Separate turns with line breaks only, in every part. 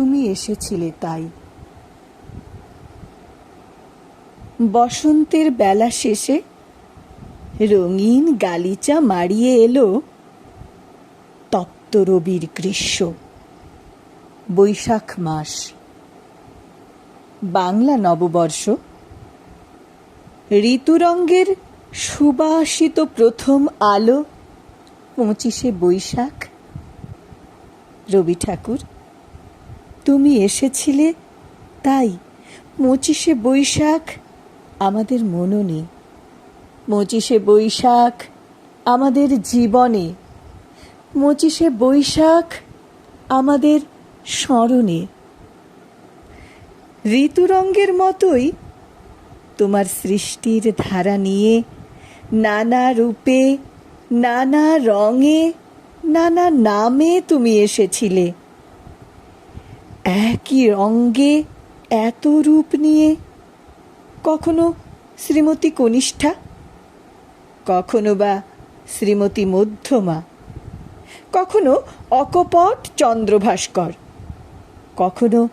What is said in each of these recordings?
তুমি এসেছিলে তাই। বসন্তের বেলা শেষে রঙিন গালিচা মারিয়ে এলো তপ্ত রবির গ্রীষ্ম, বৈশাখ মাস, বাংলা নববর্ষ। ঋতুরঙ্গের সুবাসিত প্রথম আলো পঁচিশে বৈশাখ। রবি ঠাকুর তুমি এসেছিলে, তাই পঁচিশে বৈশাখ আমাদের মননে। পঁচিশে বৈশাখ আমাদের জীবনে। পঁচিশে বৈশাখ আমাদের স্মরণে। ঋতুরঙ্গের মতোই তোমার সৃষ্টির ধারা নিয়ে, নানা রূপে, নানা রঙে, নানা নামে তুমি এসেছিলে। একই রঙ্গে এত রূপ নিয়ে? কখনো শ্রীমতী কনিষ্ঠা? কখনো বা শ্রীমতী মধ্যমা? কখনো অকপট চন্দ্রভাস্কর? কখনো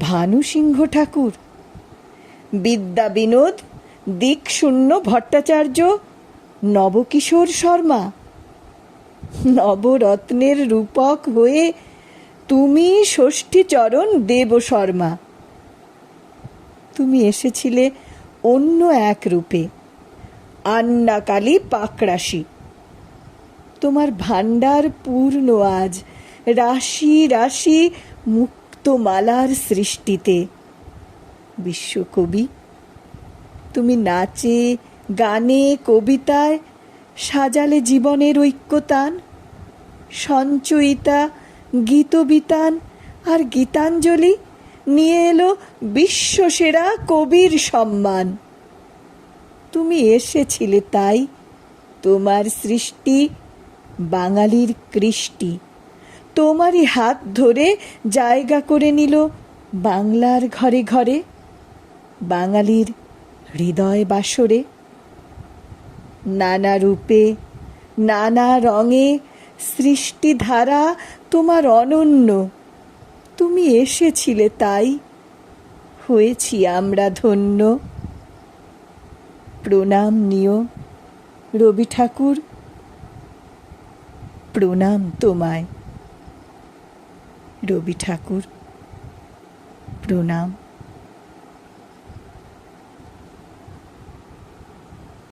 ভানু সিংহ ঠাকুর? বিদ্যা বিনোদ, দিকশূন্য ভট্টাচার্য, নবকিশোর শর্মা? নবরত্নের রূপক হয়ে তুমি ষষ্ঠীচরণ দেব শর্মা। তুমি এসেছিলে অন্য এক রূপে, আন্নাকালী পাকরাশি। তোমার ভাণ্ডার পূর্ণ আজ রাশি রাশি মুক্তমালার সৃষ্টিতে। বিশ্বকবি, তুমি নাচে, গানে, কবিতায় সাজালে জীবনের ঐক্যতান। সঞ্চয়িতা গীতবিতান আর গীতাঞ্জলি নিয়ে এলো বিশ্বসেরা কবির সম্মান। তুমি এসেছিলে তাই তোমার সৃষ্টি বাঙালির কৃষ্টি। তোমারই হাত ধরে জায়গা করে নিল বাংলার ঘরে ঘরে বাঙালির হৃদয় বাসরে। নানা রূপে, নানা রঙে সৃষ্টিধারা তোমার অনন্য। তুমি এসেছিলে তাই। হয়েছি আমরা ধন্য। প্রণাম নিও, রবি ঠাকুর। প্রণাম তোমায়, রবি ঠাকুর। প্রণাম।